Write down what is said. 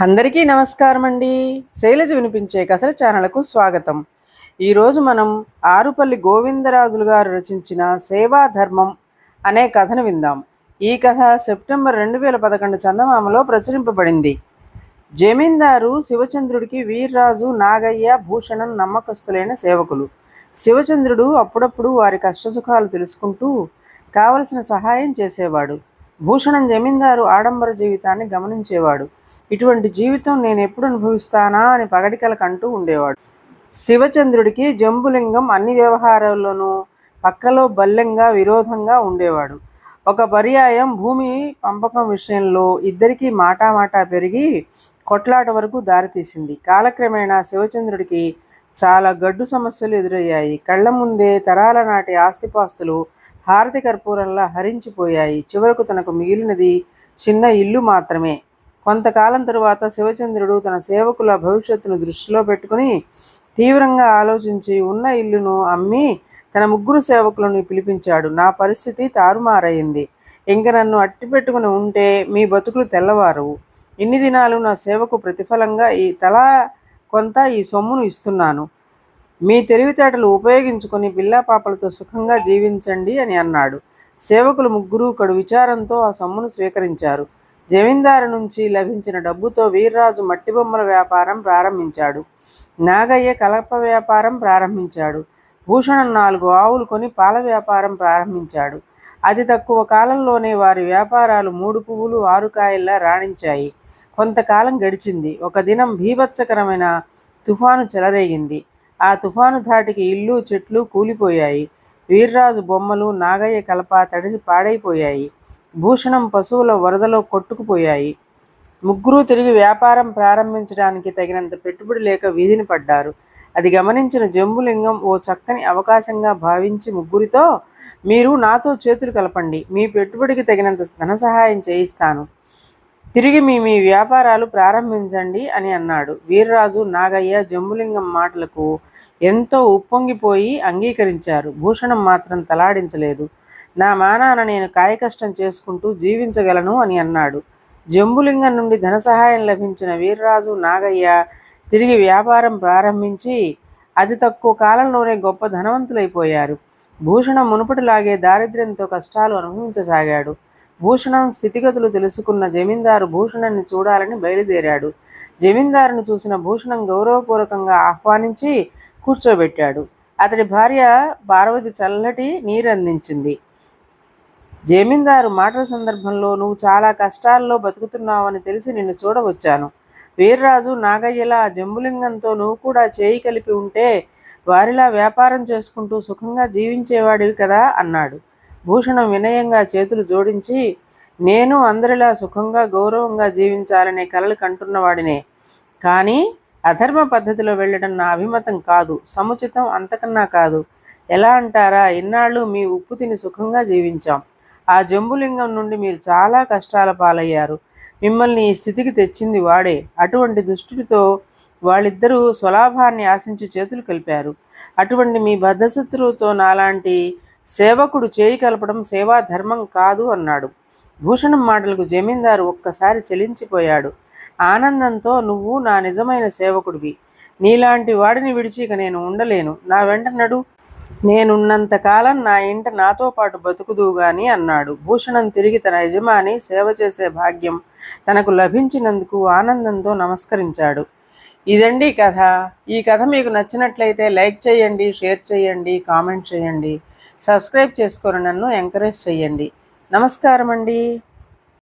అందరికీ నమస్కారం అండి. శైలజ వినిపించే కథల ఛానల్కు స్వాగతం. ఈరోజు మనం ఆరుపల్లి గోవిందరాజులు గారు రచించిన సేవా ధర్మం అనే కథను విందాం. ఈ కథ సెప్టెంబర్ రెండు వేల పదకొండు చందమామలో ప్రచురింపబడింది. జమీందారు శివచంద్రుడికి వీర్రాజు నాగయ్య భూషణం నమ్మకస్తులైన సేవకులు. శివచంద్రుడు అప్పుడప్పుడు వారి కష్టసుఖాలు తెలుసుకుంటూ కావలసిన సహాయం చేసేవాడు. భూషణం జమీందారు ఆడంబర జీవితాన్ని గమనించేవాడు. ఇటువంటి జీవితం నేను ఎప్పుడు అనుభవిస్తానా అని పగడికలకు ఉండేవాడు. శివచంద్రుడికి జంబులింగం అన్ని వ్యవహారాల్లోనూ పక్కలో బల్లెంగా విరోధంగా ఉండేవాడు. ఒక పర్యాయం భూమి పంపకం విషయంలో ఇద్దరికీ మాటామాటా పెరిగి కొట్లాట వరకు దారితీసింది. కాలక్రమేణా శివచంద్రుడికి చాలా గడ్డు సమస్యలు ఎదురయ్యాయి. కళ్ళ ముందే తరాల నాటి ఆస్తిపాస్తులు హారతి కర్పూరంలా హరించిపోయాయి. చివరకు తనకు మిగిలినది చిన్న ఇల్లు మాత్రమే. కొంతకాలం తరువాత శివచంద్రుడు తన సేవకుల భవిష్యత్తును దృష్టిలో పెట్టుకుని తీవ్రంగా ఆలోచించి ఉన్న ఇల్లును అమ్మి తన ముగ్గురు సేవకులను పిలిపించాడు. నా పరిస్థితి తారుమారయింది ఇంక నన్ను అట్టి పెట్టుకుని ఉంటే మీ బతుకులు తెల్లవారు. ఇన్ని దినాలు నా సేవకు ప్రతిఫలంగా ఈ తలా కొంత ఈ సొమ్మును ఇస్తున్నాను. మీ తెలివితేటలు ఉపయోగించుకొని పిల్లా పాపలతో సుఖంగా జీవించండి అని అన్నాడు. సేవకులు ముగ్గురు కడు విచారంతో ఆ సొమ్మును స్వీకరించారు. జమీందారు నుంచి లభించిన డబ్బుతో వీర్రాజు మట్టి బొమ్మల వ్యాపారం ప్రారంభించాడు. నాగయ్య కలప వ్యాపారం ప్రారంభించాడు. భూషణం నాలుగు ఆవులు కొని పాల వ్యాపారం ప్రారంభించాడు. అతి తక్కువ కాలంలోనే వారి వ్యాపారాలు మూడు పువ్వులు ఆరు కాయల్లా రాణించాయి. కొంతకాలం గడిచింది. ఒక దినం భీభత్సకరమైన తుఫాను చెలరేగింది. ఆ తుఫాను ధాటికి ఇల్లు చెట్లు కూలిపోయాయి. వీర్రాజు బొమ్మలు నాగయ్య కలప తడిసి పాడైపోయాయి. భూషణం పశువుల వరదలో కొట్టుకుపోయాయి. ముగ్గురు తిరిగి వ్యాపారం ప్రారంభించడానికి తగినంత పెట్టుబడి లేక వీధిని పడ్డారు. అది గమనించిన జంబులింగం ఓ చక్కని అవకాశంగా భావించి ముగ్గురితో మీరు నాతో చేతులు కలపండి. మీ పెట్టుబడికి తగినంత ధన సహాయం చేయిస్తాను. తిరిగి మీ మీ వ్యాపారాలు ప్రారంభించండి అని అన్నాడు. వీర్రాజు నాగయ్య జంబులింగం మాటలకు ఎంతో ఉప్పొంగిపోయి అంగీకరించారు. భూషణం మాత్రం తలాడించలేదు. నా మానాన నేను కాయకష్టం చేసుకుంటూ జీవించగలను అని అన్నాడు. జంబులింగం నుండి ధన సహాయం లభించిన వీర్రాజు నాగయ్య తిరిగి వ్యాపారం ప్రారంభించి అతి తక్కువ కాలంలోనే గొప్ప ధనవంతులైపోయారు. భూషణం మునుపటిలాగే దారిద్ర్యంతో కష్టాలు అనుభవించసాగాడు. భూషణం స్థితిగతులు తెలుసుకున్న జమీందారు భూషణాన్ని చూడాలని బయలుదేరాడు. జమీందారును చూసిన భూషణం గౌరవపూర్వకంగా ఆహ్వానించి కూర్చోబెట్టాడు. అతడి భార్య పార్వతి చల్లటి నీరందించింది. జమీందారు మాటల సందర్భంలో నువ్వు చాలా కష్టాల్లో బతుకుతున్నావని తెలిసి నిన్ను చూడవచ్చాను. వీర్రాజు నాగయ్యలా జంబులింగంతో నువ్వు కూడా చేయి కలిపి ఉంటే వారిలా వ్యాపారం చేసుకుంటూ సుఖంగా జీవించేవాడివి కదా అన్నాడు. భూషణం వినయంగా చేతులు జోడించి నేను అందరిలా సుఖంగా గౌరవంగా జీవించాలనే కలలు కంటున్నవాడినే. కానీ అధర్మ పద్ధతిలో వెళ్ళడం నా అభిమతం కాదు సముచితం అంతకన్నా కాదు. ఎలా అంటారా? ఇన్నాళ్ళు మీ ఉప్పు తిని సుఖంగా జీవించాం. ఆ జంబులింగం నుండి మీరు చాలా కష్టాల పాలయ్యారు. మిమ్మల్ని ఈ స్థితికి తెచ్చింది వాడే. అటువంటి దుష్టుడితో వాళ్ళిద్దరూ స్వలాభాన్ని ఆశించి చేతులు కలిపారు. అటువంటి మీ బద్ధశత్రువుతో నాలాంటి సేవకుడు చేయి కలపడం సేవా ధర్మం కాదు అన్నాడు. భూషణం మాటలకు జమీందారు ఒక్కసారి చెలించిపోయాడు. ఆనందంతో నువ్వు నా నిజమైన సేవకుడివి. నీలాంటి వాడిని విడిచి ఇక నేను ఉండలేను. నా వెంట నడు. నేనున్నంతకాలం నా ఇంట నాతో పాటు బతుకుదువుగాని అన్నాడు. భూషణం తిరిగి తన యజమాని సేవ చేసే భాగ్యం తనకు లభించినందుకు ఆనందంతో నమస్కరించాడు. ఇదండి కథ. ఈ కథ మీకు నచ్చినట్లయితే లైక్ చేయండి షేర్ చేయండి కామెంట్ చేయండి. సబ్స్క్రైబ్ చేసుకొని నన్ను ఎంకరేజ్ చేయండి నమస్కారం అండి